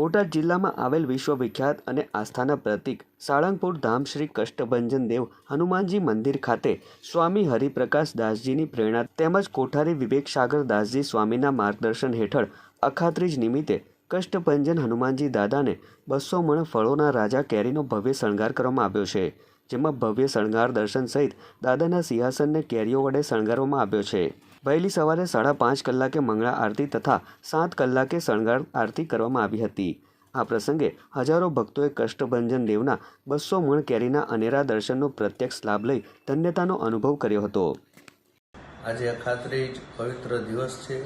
બોટાદ જિલ્લામાં આવેલ વિશ્વવિખ્યાત અને આસ્થાના પ્રતીક સાળંગપુર ધામ શ્રી કષ્ટભંજન દેવ હનુમાનજી મંદિર ખાતે સ્વામી હરિપ્રકાશ દાસજીની પ્રેરણા તેમજ કોઠારી વિવેક સાગર દાસજી સ્વામીના માર્ગદર્શન હેઠળ અખાત્રીજ નિમિત્તે કષ્ટભંજન હનુમાનજી દાદાને બસો મણ ફળોના રાજા કેરીનો ભવ્ય શણગાર કરવામાં આવ્યો છે, જેમાં ભવ્ય શણગાર દર્શન સહિત દાદાના સિંહાસનને કેરીઓ વડે શણગારવામાં આવ્યો છે. વહેલી સવારે સાડા પાંચ કલાકે મંગળા આરતી તથા સાત કલાકે શણગાર આરતી કરવામાં આવી હતી. આ પ્રસંગે હજારો ભક્તોએ કષ્ટભંજન દેવના બસો મણ કેરીના અનેરા દર્શનનો પ્રત્યક્ષ લાભ લઈ ધન્યતાનો અનુભવ કર્યો હતો. આજે અખાત્રી જ પવિત્ર દિવસ છે.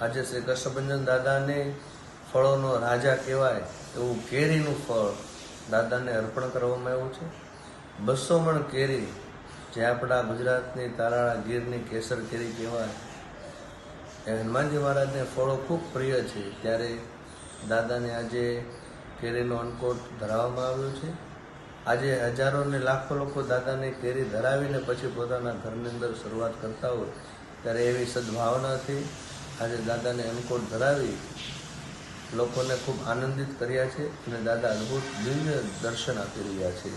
આજે શ્રી કષ્ટભંજન દાદાને ફળોનો રાજા કહેવાય એવું કેરીનું ફળ દાદાને અર્પણ કરવામાં આવ્યું છે. બસો મણ કેરી જે આપણા ગુજરાતની તારાળા ગીરની કેસર કેરી કહેવાય, એ હનુમાનજી મહારાજને ફળો ખૂબ પ્રિય છે. ત્યારે દાદાને આજે કેરીનો અન્નકોટ ધરાવવામાં આવ્યો છે. આજે હજારો ને લાખો લોકો દાદાને કેરી ધરાવીને પછી પોતાના ઘરની અંદર શરૂઆત કરતા હોય, ત્યારે એવી સદભાવનાથી આજે દાદાને અન્નકોટ ધરાવી લોકોને ખૂબ આનંદિત કર્યા છે અને દાદા અદ્ભુત દિવ્ય દર્શન આપી રહ્યા છે.